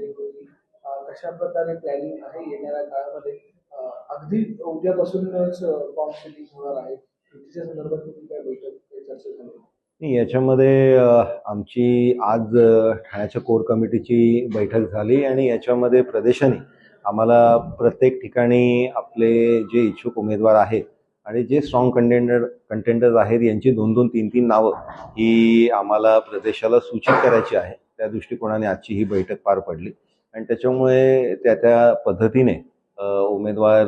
केली होती कशा प्रकारे प्लॅनिंग आहे येणाऱ्या काळामध्ये? अगदी उद्यापासूनच फॉर्म फिलिंग होणार आहे. युतीच्या संदर्भात तुम्ही काय बैठक काय चर्चा झाली नाही, याच्यामध्ये आमची आज ठाण्याच्या कोर कमिटीची बैठक झाली आणि याच्यामध्ये प्रदेशाने आम्हाला प्रत्येक ठिकाणी आपले जे इच्छुक उमेदवार आहेत आणि जे स्ट्रॉंग कंटेंडर कंटेंडर्स आहेत यांची दोन दोन तीन तीन नावं ही आम्हाला प्रदेशाला सूचित करायची आहे. त्या दृष्टिकोनाने आजची ही बैठक पार पडली. आणि त्याच्यामुळे त्या त्या पद्धतीने उमेदवार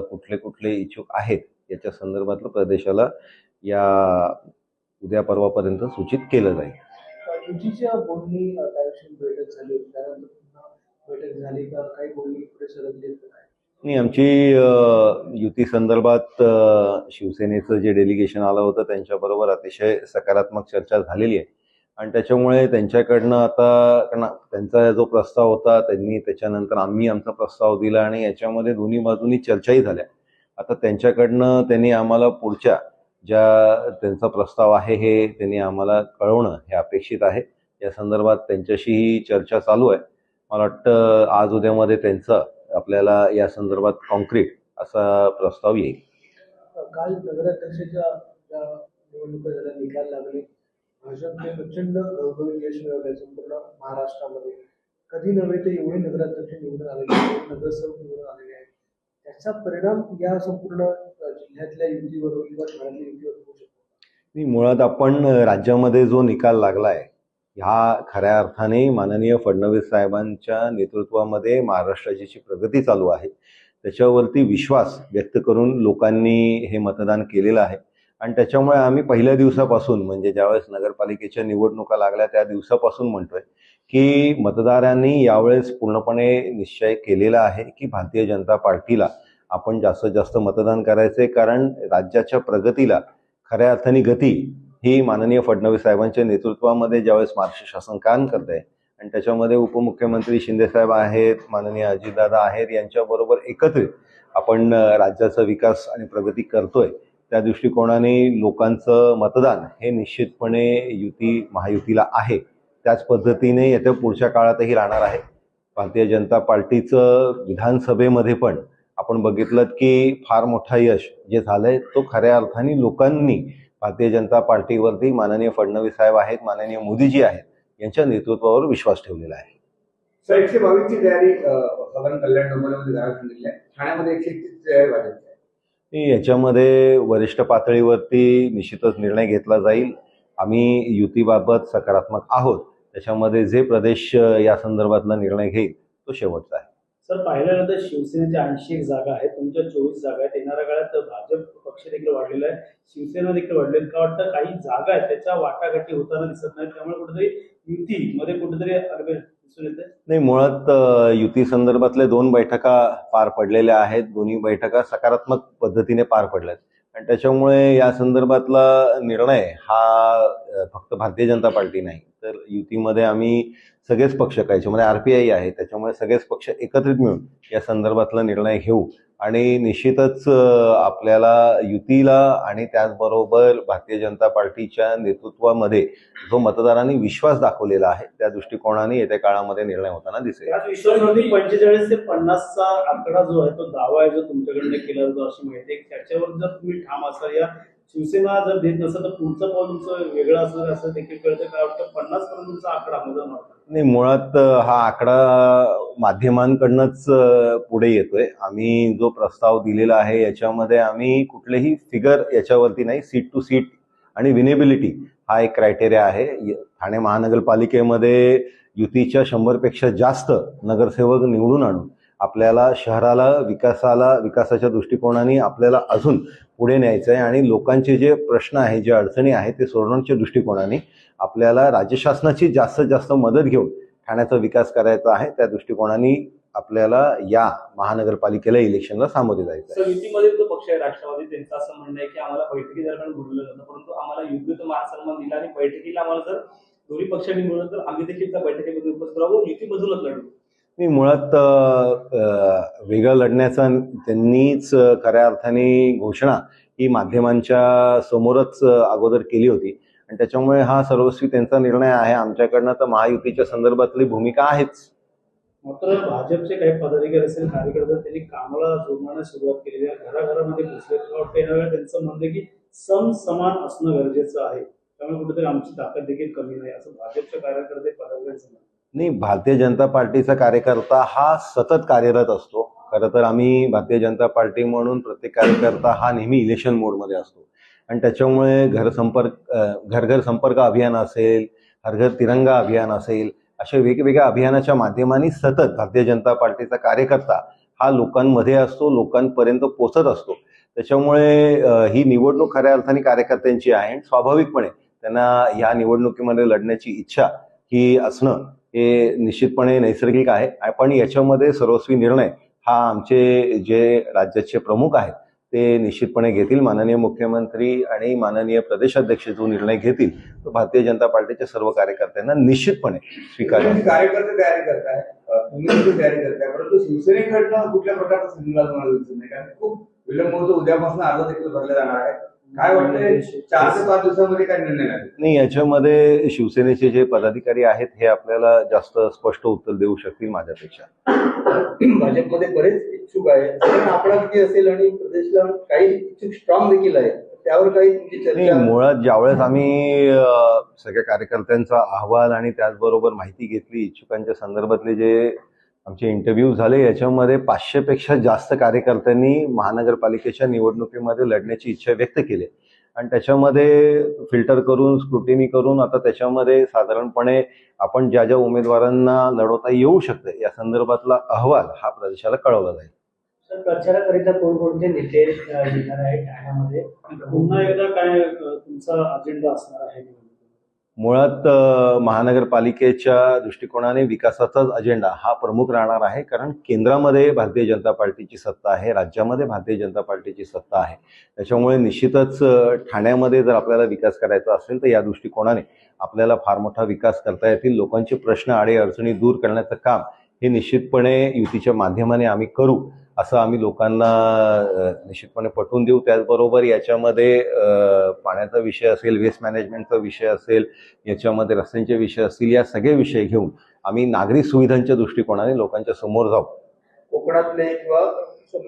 कुठले कुठले इच्छुक आहेत याच्या संदर्भातलं प्रदेशाला या उद्या परवापर्यंत सूचित केलं जाईल. अं, युतीच्या बोलणी अं, त्या दिवशी बैठक झाली होती त्यानंतर पुन्हा बैठक झाली का? काही बोलणी पुढे सरकली आहेत का काय आणि आमची युती संदर्भात शिवसेनेचं जे डेलिगेशन आलं होतं त्यांच्याबरोबर अतिशय सकारात्मक चर्चा झालेली आहे. आणि त्याच्यामुळे त्यांच्याकडनं आता त्यांचा जो प्रस्ताव होता त्यांनी त्याच्यानंतर आम्ही आमचा प्रस्ताव दिला आणि याच्यामध्ये दोन्ही बाजूनी चर्चाही झाल्या. आता त्यांच्याकडनं त्यांनी आम्हाला पुढच्या ज्या त्यांचा प्रस्ताव आहे हे त्यांनी आम्हाला कळवणं हे अपेक्षित आहे. या संदर्भात त्यांच्याशीही चर्चा चालू आहे. मला वाटतं आज उद्यामध्ये त्यांचं आपल्याला या संदर्भात कॉन्क्रीट असा प्रस्ताव येईल. काल नगराध्यक्षाच्या निवडणुका निकाल लागले. भाजपने म्हणजे प्रचंड यश मिळवलंय संपूर्ण महाराष्ट्रामध्ये. कधी नव्हे ते एवढे नगराध्यक्ष निवडून आलेले आहेत, नगरसेवक निवडून आलेले आहेत. त्याचा परिणाम या संपूर्ण जिल्ह्यातल्या युतीवर किंवा शहरातल्या युतीवर होऊ शकतो. नाही, मुळात आपण राज्यामध्ये जो निकाल लागला आहे ह्या खऱ्या अर्थाने माननीय फडणवीस साहेबांच्या नेतृत्वामध्ये महाराष्ट्राची जी प्रगती चालू आहे त्याच्यावरती विश्वास व्यक्त करून लोकांनी हे मतदान केलेलं आहे. आणि त्याच्यामुळे आम्ही पहिल्या दिवसापासून म्हणजे ज्यावेळेस नगरपालिकेच्या निवडणुका लागल्या त्या दिवसापासून म्हणतोय की मतदारांनी यावेळेस पूर्णपणे निश्चय केलेला आहे की भारतीय जनता पार्टीला आपण जास्तीत जास्त मतदान करायचंय. कारण राज्याच्या प्रगतीला खऱ्या अर्थाने गती ही माननीय फडणवीस साहेबांच्या नेतृत्वामध्ये ज्यावेळेस महाराष्ट्र शासन काम करत आहे आणि त्याच्यामध्ये उपमुख्यमंत्री शिंदेसाहेब आहेत माननीय अजितदादा आहेत यांच्याबरोबर एकत्रित आपण राज्याचा विकास आणि प्रगती करतोय. त्या दृष्टिकोनाने लोकांचं मतदान हे निश्चितपणे युती महायुतीला आहे. त्याच पद्धतीने येत्या पुढच्या काळातही राहणार आहे. भारतीय जनता पार्टीचं विधानसभेमध्ये पण आपण बघितलं की फार मोठा यश जे झालंय तो खऱ्या अर्थाने लोकांनी भारतीय जनता पार्टीवरती माननीय फडणवीस साहेब आहेत माननीय मोदीजी आहेत यांच्या नेतृत्वावर विश्वास ठेवलेला आहे. एकशे बावीसची तयारी साधारण कल्याण डोंबिवलीमध्ये ठाण्यामध्ये एकशे एकतीस तयारी आहे. याच्यामध्ये वरिष्ठ पातळीवरती निश्चितच निर्णय घेतला जाईल. आम्ही युतीबाबत सकारात्मक आहोत. त्याच्यामध्ये जे प्रदेश या संदर्भातला निर्णय घेईल तो शेवटचा आहे. सर पाहिल्यानंतर शिवसेनेच्या ऐंशी एक जागा आहेत. तुमच्या चोवीस जागा आहेत. येणाऱ्या काळात भाजप पक्ष देखील वाढलेला आहे. शिवसेना देखील वाढलेली का वाटतं काही जागा आहेत? त्याच्या वाटाघाटी होताना दिसत नाही त्यामुळे कुठेतरी युतीमध्ये कुठेतरी नाही मुळात युती संदर्भातल्या दोन बैठका पार पडलेल्या आहेत. दोन्ही बैठका सकारात्मक पद्धतीने पार पडल्यात. आणि त्याच्यामुळे या संदर्भातला निर्णय हा फक्त भारतीय जनता पार्टी नाही तर युतीमध्ये आम्ही सगळेच पक्ष काय याच्यामध्ये आर पी आय आहे त्याच्यामुळे सगळेच पक्ष एकत्रित मिळून या संदर्भातला निर्णय घेऊ. आणि निश्चितच आपल्याला युतीला आणि त्याचबरोबर भारतीय जनता पार्टीच्या नेतृत्वामध्ये जो मतदारांनी विश्वास दाखवलेला आहे त्या दृष्टिकोनाने येत्या काळामध्ये निर्णय होताना दिसेल. पंचेचाळीस ते पन्नासचा आकडा जो आहे तो दावा आहे जो तुमच्याकडनं केला जातो अशी माहिती आहे. त्याच्यावर जर तुम्ही ठाम असाल या शिवसेना जर देत नसेल तर पुढचं पाऊल तुमचं वेगळं असणार असं देखील कळतं. काय वाटतं? पन्नास पर्यंतचा आकडा मतदान नाही मुळात हा आकडा माध्यमांकडनंच पुढे येतोय. आम्ही जो प्रस्ताव दिलेला आहे याच्यामध्ये आम्ही कुठलेही फिगर याच्यावरती नाही. सीट टू सीट आणि विनेबिलिटी हा एक क्रायटेरिया आहे. ठाणे महानगरपालिकेमध्ये युतीच्या शंभरपेक्षा जास्त नगरसेवक निवडून आणून आपल्याला शहराला विकासाला विकासाच्या दृष्टिकोनाने आपल्याला अजून पुढे न्यायचं आहे आणि लोकांचे जे प्रश्न आहे जे अडचणी आहे ते सोडवण्याच्या दृष्टिकोनाने आपल्याला राज्य शासनाची जास्तीत जास्त मदत घेऊन ठाण्याचा विकास करायचा आहे. त्या दृष्टिकोनाने आपल्याला या महानगरपालिकेला इलेक्शनला सामोरे जायचं युतीमध्ये जो पक्ष आहे राष्ट्रवादी त्यांचं असं म्हणणं आहे की आम्हाला बैठकी दरम्यान बोलवलं जातं परंतु आम्हाला युतीचं महासन्मान दिला आणि बैठकीला आम्हाला जर दोन्ही पक्षांनी मिळवलं तर आम्ही देखील त्या बैठकीमध्ये उपस्थित राहू युतीमधूनच लढू. मी मुळात वेगळं लढण्याचा त्यांनीच खऱ्या अर्थाने घोषणा ही माध्यमांच्या समोरच अगोदर केली होती. आणि त्याच्यामुळे हा सर्वस्वी त्यांचा निर्णय आहे. आमच्याकडनं तर महायुतीच्या संदर्भातली भूमिका आहेच. मात्र भाजपचे काही पदाधिकारी असेल कार्यकर्ते त्यांनी कामाला जोडण्यास सुरुवात केलेली आहे. घराघरामध्ये घुसले त्यांचं म्हणणं की सम समान असणं गरजेचं आहे. त्यामुळे कुठेतरी आमची ताकद देखील कमी नाही असं भाजपचे कार्यकर्ते पदाधिकाऱ्यांचं म्हणणं नाही भारतीय जनता पार्टीचा कार्यकर्ता हा सतत कार्यरत असतो. खरं तर आम्ही भारतीय जनता पार्टी म्हणून प्रत्येक कार्यकर्ता हा नेहमी इलेक्शन मोडमध्ये असतो. आणि त्याच्यामुळे घर संपर्क घर घर संपर्क अभियान असेल हर घर तिरंगा अभियान असेल अशा वेगवेगळ्या अभियानाच्या माध्यमाने सतत भारतीय जनता पार्टीचा कार्यकर्ता हा लोकांमध्ये असतो लोकांपर्यंत पोचत असतो. त्याच्यामुळे ही निवडणूक खऱ्या अर्थाने कार्यकर्त्यांची आहे. आणि स्वाभाविकपणे त्यांना या निवडणुकीमध्ये लढण्याची इच्छा ही असणं हे निश्चितपणे नैसर्गिक आहे. पण याच्यामध्ये सर्वस्वी निर्णय हा आमचे जे राज्याचे प्रमुख आहेत ते निश्चितपणे घेतील. माननीय मुख्यमंत्री आणि माननीय प्रदेशाध्यक्ष जो निर्णय घेतील तो भारतीय जनता पार्टीच्या सर्व कार्यकर्त्यांना निश्चितपणे स्वीकारेल कार्यकर्ते तयारी करताय तुम्ही तयारी करताय परंतु शिवसेनेकडनं कुठल्या प्रकारचा सिग्नल तुम्हाला दिसत नाही? कारण खूप विलंब होतो. उद्यापासून अर्ज देखील भरले जाणार आहे. काय वाटतंय? चार ते पाच दिवसामध्ये काय निर्णय लागेल? नाही याच्यामध्ये शिवसेनेचे जे पदाधिकारी आहेत हे आपल्याला जास्त स्पष्ट उत्तर देऊ शकतील माझ्यापेक्षा. भाजपमध्ये बरेच इच्छुक आहेत. आपला किती असेल आणि प्रदेशला काही इच्छुक स्ट्रॉंग देखील आहे त्यावर काही तुमची नाही चर्चा मुळात ज्यावेळेस आम्ही अ, सगळ्या कार्यकर्त्यांचा अहवाल आणि त्याचबरोबर माहिती घेतली इच्छुकांच्या संदर्भातले जे आमचे इंटरव्ह्यू झाले याच्यामध्ये पाचशे पेक्षा जास्त कार्यकर्त्यांनी महानगरपालिकेच्या निवडणुकीमध्ये लढण्याची इच्छा व्यक्त केली. आणि त्याच्यामध्ये फिल्टर करून स्क्रुटिनी करून आता त्याच्यामध्ये साधारणपणे आपण ज्या ज्या उमेदवारांना लढवता येऊ शकतं या संदर्भातला अहवाल हा प्रदेशाला कळवला जाईल. प्रचाराकरिता कोणकोणते नेते येणार आहेत? ठाण्यामध्ये पुन्हा एकदा काय तुमचा अजेंडा असणार आहे? मुळात महानगरपालिकेच्या दृष्टिकोनाने विकासाचाच अजेंडा हा प्रमुख राहणार आहे. कारण केंद्रामध्ये भारतीय जनता पार्टीची सत्ता आहे राज्यामध्ये भारतीय जनता पार्टीची सत्ता आहे. त्याच्यामुळे निश्चितच ठाण्यामध्ये जर आपल्याला विकास करायचा असेल तर या दृष्टिकोनाने आपल्याला फार मोठा विकास करता येतील. लोकांचे प्रश्न आडे अडचणी दूर करण्याचं काम हे निश्चितपणे युतीच्या माध्यमाने आम्ही करू. असं आम्ही लोकांना निश्चितपणे पटवून देऊ. त्याचबरोबर याच्यामध्ये पाण्याचा विषय असेल वेस्ट मॅनेजमेंटचा विषय असेल याच्यामध्ये रस्त्यांचे विषय असतील या सगळे विषय घेऊन आम्ही नागरी सुविधांच्या दृष्टिकोनाने लोकांच्या समोर जाऊ. कोकणातले किंवा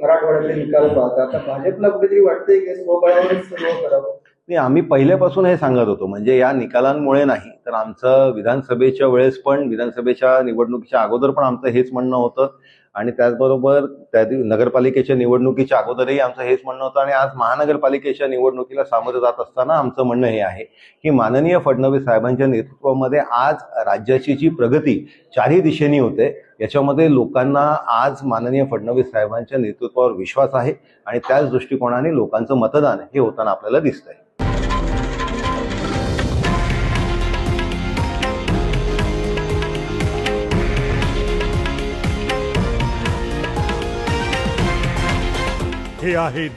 मराठवाड्यातले निकाल पाहता आता भाजपला कुठेतरी वाटतंय की स्वबळावरच सर्व करावं? नाही आम्ही पहिल्यापासून हे सांगत होतो म्हणजे या निकालांमुळे नाही तर आमचं विधानसभेच्या वेळेस पण विधानसभेच्या निवडणुकीच्या अगोदर पण आमचं हेच म्हणणं होतं आणि त्याचबरोबर त्या नगरपालिकेच्या निवडणुकीच्या अगोदरही आमचं हेच म्हणणं होतं आणि आज महानगरपालिकेच्या निवडणुकीला सामोरं जात असताना आमचं म्हणणं हे आहे की माननीय फडणवीस साहेबांच्या नेतृत्वामध्ये आज राज्याची जी प्रगती चारही दिशेने होते याच्यामध्ये लोकांना आज माननीय फडणवीस साहेबांच्या नेतृत्वावर विश्वास आहे आणि त्याच दृष्टिकोनाने लोकांचं मतदान हे होताना आपल्याला दिसतंय. हे आहे